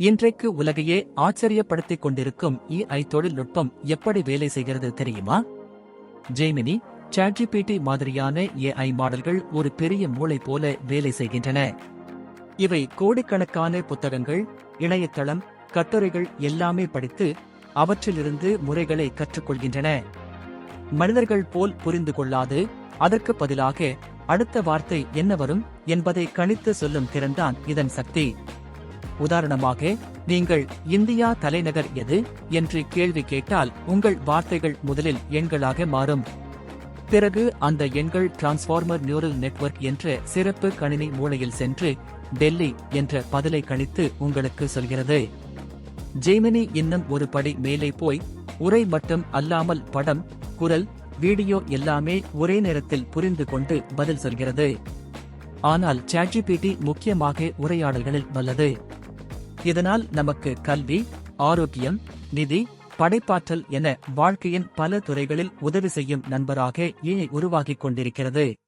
இன்றைக்கு உலகையே ஆச்சரியப்படுத்திக் கொண்டிருக்கும் இஐ தொழில்நுட்பம் எப்படி வேலை செய்கிறது தெரியுமா? ஜெய்மினி சாட்ஜிபிடி மாதிரியான ஏஐ மாடல்கள் ஒரு பெரிய மூளை போல வேலை செய்கின்றன. இவை கோடிக்கணக்கான புத்தகங்கள் இணையதளம் கட்டுரைகள் எல்லாமே படித்து அவற்றிலிருந்து முறைகளை கற்றுக்கொள்கின்றன. மனிதர்கள் போல் புரிந்து கொள்ளாது அதற்கு பதிலாக அடுத்த வார்த்தை என்ன வரும் என்பதை கணித்து சொல்லும் திறன்தான் இதன் சக்தி. உதாரணமாக நீங்கள் இந்தியா தலைநகர் எது? என்று கேள்வி கேட்டால் உங்கள் வார்த்தைகள் முதலில் எண்களாக மாறும். பிறகு அந்த எண்கள் டிரான்ஸ்ஃபார்மர் நியூரல் நெட்வொர்க் என்ற சிறப்பு கணினி மூளையில் சென்று டெல்லி என்ற பதிலை கணித்து உங்களுக்கு சொல்கிறது. ஜெய்மினி இன்னும் ஒரு படி மேலே போய் உரை மட்டும் அல்லாமல் படம் குரல் வீடியோ எல்லாமே ஒரே நேரத்தில் புரிந்து கொண்டு பதில் சொல்கிறது. ஆனால் சாட்ஜிபிடி முக்கியமாக உரையாடல்களில் வல்லது. இதனால் நமக்கு கல்வி ஆரோக்கியம் நிதி படைப்பாற்றல் என வாழ்க்கையின் பல துறைகளில் உதவி செய்யும் நண்பராக ஏ உருவாகிக் கொண்டிருக்கிறது.